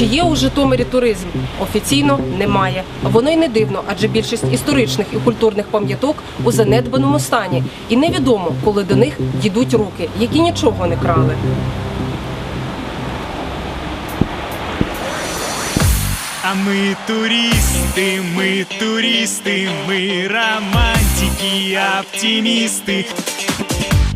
Чи є у Житомирі туризм? Офіційно немає. Воно й не дивно, адже більшість історичних і культурних пам'яток у занедбаному стані. І невідомо, коли до них дійдуть руки, які нічого не крали. А ми туристи, ми туристи, ми романтики, оптимісти.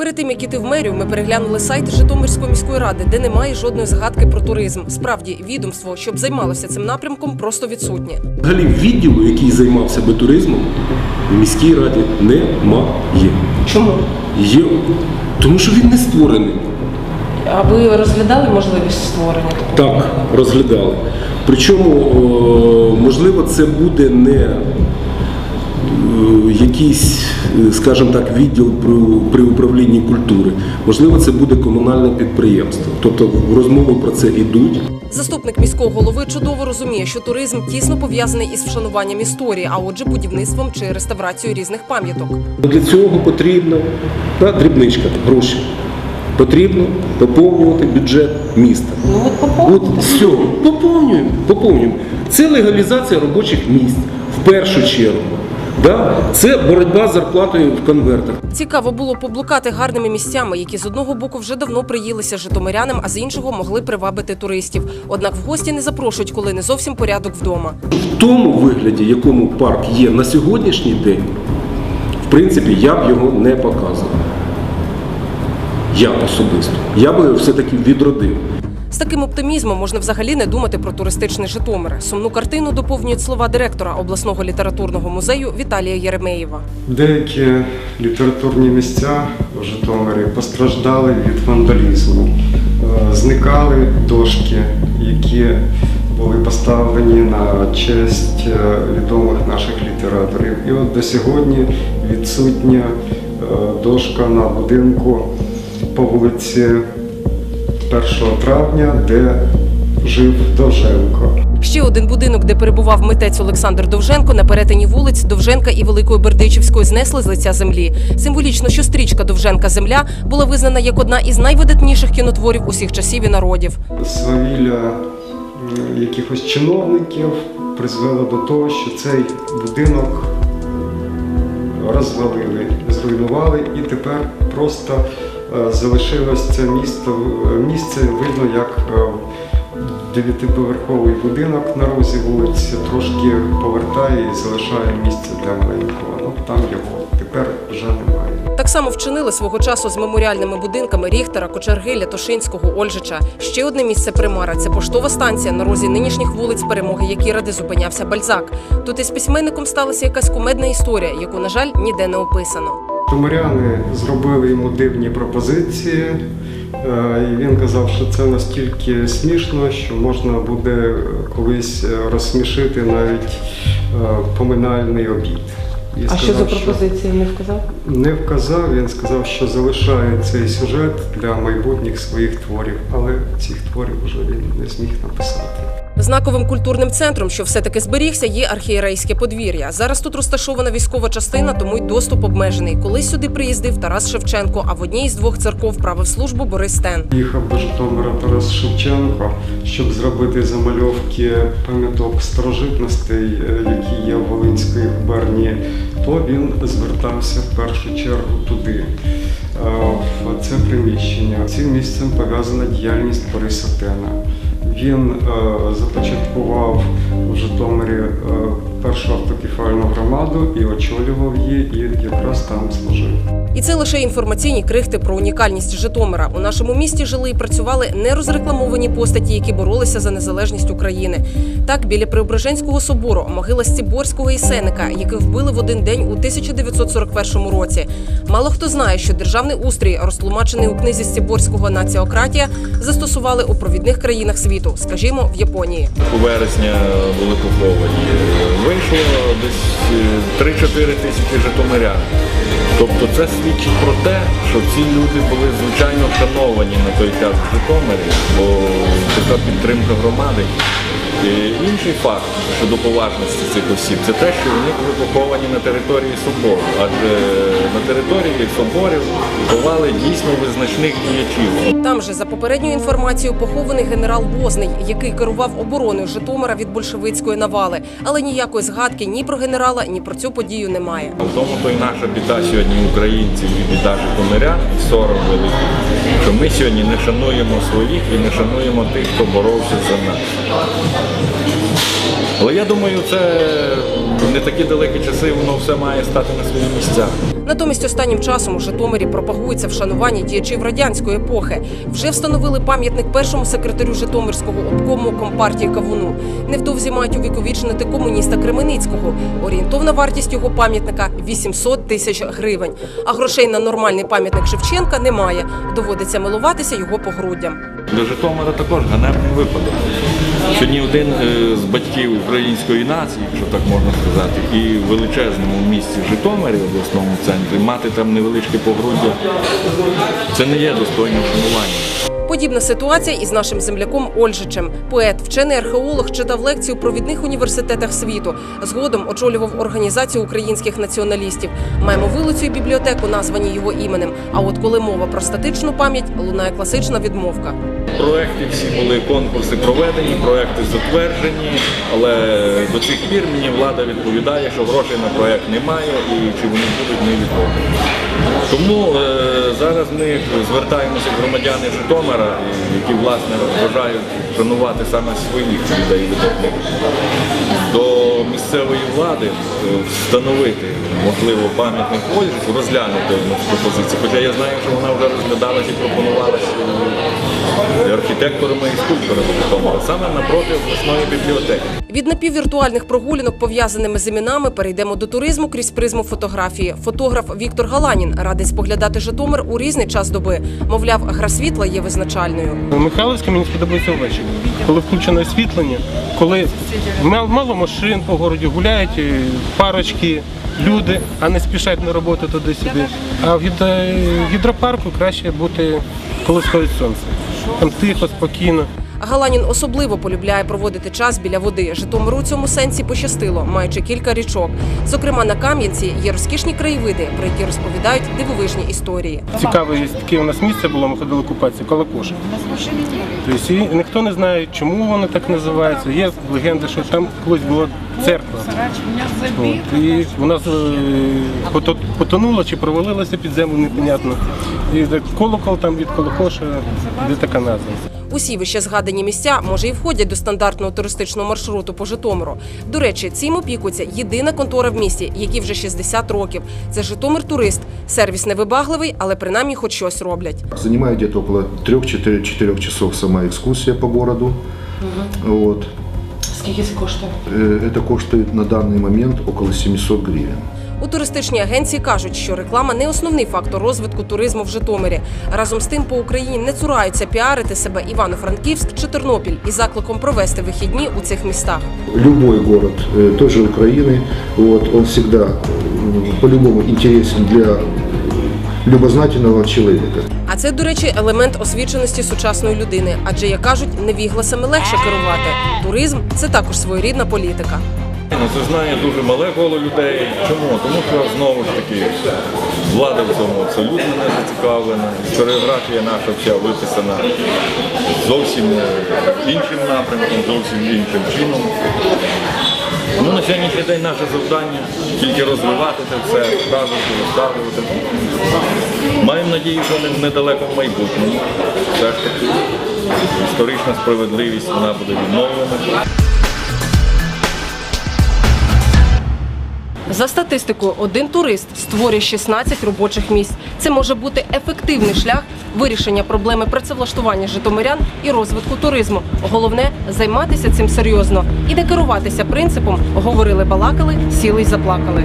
Перед тим як іти в мерію, ми переглянули сайт Житомирської міської ради, де немає жодної згадки про туризм. Справді, відомство, щоб займалося цим напрямком, просто відсутнє. Взагалі відділу, який займався би туризмом, в міській раді немає. Чому? Є. Тому що він не створений. А ви розглядали можливість створення такого? Так, розглядали. Причому, можливо, це буде не е, якийсь, е, скажімо так, відділ при, при управлінні культури. Можливо, це буде комунальне підприємство. Тобто розмови про це йдуть. Заступник міського голови чудово розуміє, що туризм тісно пов'язаний із вшануванням історії, а отже, будівництвом чи реставрацією різних пам'яток. Для цього потрібно да, дрібничка, гроші. Потрібно поповнювати бюджет міста. Ну от От все, поповнюємо, поповнюємо. Це легалізація робочих місць в першу чергу. Да? Це боротьба з зарплатою в конвертах. Цікаво було поблукати гарними місцями, які з одного боку вже давно приїлися житомирянам, а з іншого могли привабити туристів. Однак в гості не запрошують, коли не зовсім порядок вдома. В тому вигляді, якому парк є на сьогоднішній день, в принципі, я б його не показував. Я особисто. Я би все-таки відродив. З таким оптимізмом можна взагалі не думати про туристичний Житомир. Сумну картину доповнюють слова директора обласного літературного музею Віталія Єремеєва. Деякі літературні місця в Житомирі постраждали від вандалізму. Е, Зникали дошки, які були поставлені на честь е, відомих наших літераторів. І от до сьогодні відсутня е, дошка на будинку по вулиці 1 травня, де жив Довженко. Ще один будинок, де перебував митець Олександр Довженко, на перетині вулиць Довженка і Великої Бердичівської знесли з лиця землі. Символічно, що стрічка Довженка Земля була визнана як одна із найвидатніших кінотворів усіх часів і народів. свавілля якихось чиновників призвело до того, що цей будинок розвалили, зруйнували, і тепер просто залишилось це місто, е, місце, видно, як е, дев'ятиповерховий будинок на розі вулиці трошки повертає і залишає місце для маленького. Ну там його тепер вже немає. Так само вчинили свого часу з меморіальними будинками Ріхтера, Кочерги, Лятошинського, Ольжича. Ще одне місце примара це поштова станція на розі нинішніх вулиць перемоги, які ради зупинявся Бальзак. Тут із письменником сталася якась кумедна історія, яку, на жаль, ніде не описано. Томаряни зробили йому дивні пропозиції, е, і він казав, що це настільки смішно, що можна буде колись розсмішити навіть е, поминальний обід. І сказав, що не вказав? Не вказав, він сказав, що залишає цей сюжет для майбутніх своїх творів, але цих творів вже він не зміг написати. Знаковим культурним центром, що все-таки зберігся, є архієрейське подвір'я. Зараз тут розташована військова частина, тому й доступ обмежений. Колись сюди приїздив Тарас Шевченко, а в одній із двох церков правив службу Борис Стен. Їхав до Житомира Тарас Шевченко, щоб зробити замальовки пам'яток старожитностей, е, які є в Волинській губернії, то він звертався в першу чергу туди, е, в це приміщення. Цим місцем пов'язана діяльність Бориса Тена. Він е, започаткував в Житомирі е, першу автокефальну громаду і очолював її, і якраз там служив. І це лише інформаційні крихти про унікальність Житомира. У нашому місті жили і працювали нерозрекламовані постаті, які боролися за незалежність України. Так, біля Преображенського собору могила Стіборського і Сеника, яких вбили в один день у 1941 році. Мало хто знає, що державний устрій, розтлумачений у книзі Стіборського Націократія, застосували у провідних країнах світу, скажімо, в Японії. у вересня були поховані. Вийшло десь е, 3-4 тисячі житомирян. Тобто це свідчить про те, що ці люди були звичайно вшановані на той час в Житомирі, бо така підтримка громади Е, Інший факт щодо поважності цих осіб це те, що вони були поховані на території собору, адже на території соборів ховали дійсно визначних діячів. Там же, за попередньою інформацією, похований генерал Возний, який керував обороною Житомира від большевицької навали. Але ніякої згадки ні про генерала, ні про цю подію немає. В тому то й наша біда сьогодні українців і біда житомирян, і сором великий, що ми сьогодні не шануємо своїх і не шануємо тих, хто боровся за нас. Але я думаю, це не такі далекі часи, воно все має стати на свої місця. Натомість останнім часом у Житомирі пропагується вшанування діячів радянської епохи. Вже встановили пам'ятник першому секретарю Житомирського обкому компартії Кавуну. Невдовзі мають увіковічнити комуніста Кременицького. Орієнтовна вартість його пам'ятника 800 тисяч гривень. А грошей на нормальний пам'ятник Шевченка немає. Доводиться милуватися його погруддям. Для Житомира також ганебний випадок. Що ні один е, з батьків української нації, якщо так можна сказати, і в величезному місті Житомирі, в обласному центрі, мати там невеличке погруддя, це не є достойним шанування. Подібна ситуація із нашим земляком Ольжичем. Поет, вчений археолог, читав лекції у провідних університетах світу. Згодом очолював організацію українських націоналістів. Маємо вулицю і бібліотеку, названі його іменем. А от коли мова про статичну пам'ять, лунає класична відмовка. Проекти всі були конкурси проведені, проекти затверджені, але до цих пір мені влада відповідає, що грошей на проект немає і чи вони будуть не невідомо. Тому е, зараз ми звертаємося громадяни Житомира, які власне бажають шанувати саме своїх людей видатних до місцевої влади е, встановити можливо пам'ятник Ольжику, розглянути з. Хоча я знаю, що вона вже розглядалась і пропонувалася і архітекторами і скульпторами Житомира, саме напроти обласної бібліотеки. Від напіввіртуальних прогулянок, пов'язаними з іменами, перейдемо до туризму крізь призму фотографії. Фотограф Віктор Галанін радить споглядати Житомир у різний час доби. Мовляв, гра світла є визначальною. Михайловське мені сподобається ввечері, коли включено освітлення, коли мал- мало машин по городі гуляють, е, парочки, люди, а не спішать на роботу туди-сюди. А в гідро- гідропарку краще бути, коли сходить сонце. Там тихо, спокійно. Галанін особливо полюбляє проводити час біля води. Житомиру у цьому сенсі пощастило, маючи кілька річок. Зокрема, на Кам'янці є розкішні краєвиди, про які розповідають дивовижні історії. Цікаве є таке у нас місце було, ми ходили купатися, Колокоша. Тобто, і ніхто не знає, чому воно так називається. Є легенда, що там колись була церква. От, і вона е, пото- потонула чи провалилася під землю, непонятно. І колокол там від Колокоша, де така назва. Усі вище згадані місця, може, і входять до стандартного туристичного маршруту по Житомиру. До речі, цим опікується єдина контора в місті, якій вже 60 років. Це Житомир Турист. Сервіс невибагливий, але принаймні хоч щось роблять. Занимает где-то около 3-4 часов сама экскурсия по городу. Вот. Скільки це коштує? Э, Это коштует на данный момент около 700 гривен. У туристичній агенції кажуть, що реклама не основний фактор розвитку туризму в Житомирі. Разом з тим по Україні не цураються піарити себе Івано-Франківськ чи Тернопіль із закликом провести вихідні у цих містах. Любой город э, той же Украины, вот, он всегда э, по-любому интересен для любознательного человека. А це, до речі, елемент освіченості сучасної людини. Адже як кажуть, невігласами легше керувати. Туризм це також своєрідна політика. Ну, це знає дуже мале коло людей. Чому? Тому що знову ж таки влада в цьому абсолютно не зацікавлена. Історіографія наша вся виписана зовсім іншим напрямком, зовсім іншим чином. Ну, на сьогоднішній день наше завдання тільки розвивати це все, розказувати, розказувати. Маємо надію, що в майбутньому все ж таки історична справедливість вона буде відновлена. За статистикою, один турист створює 16 робочих місць. Це може бути ефективний шлях вирішення проблеми працевлаштування житомирян і розвитку туризму. Головне займатися цим серйозно і не керуватися принципом говорили, балакали, сіли й заплакали.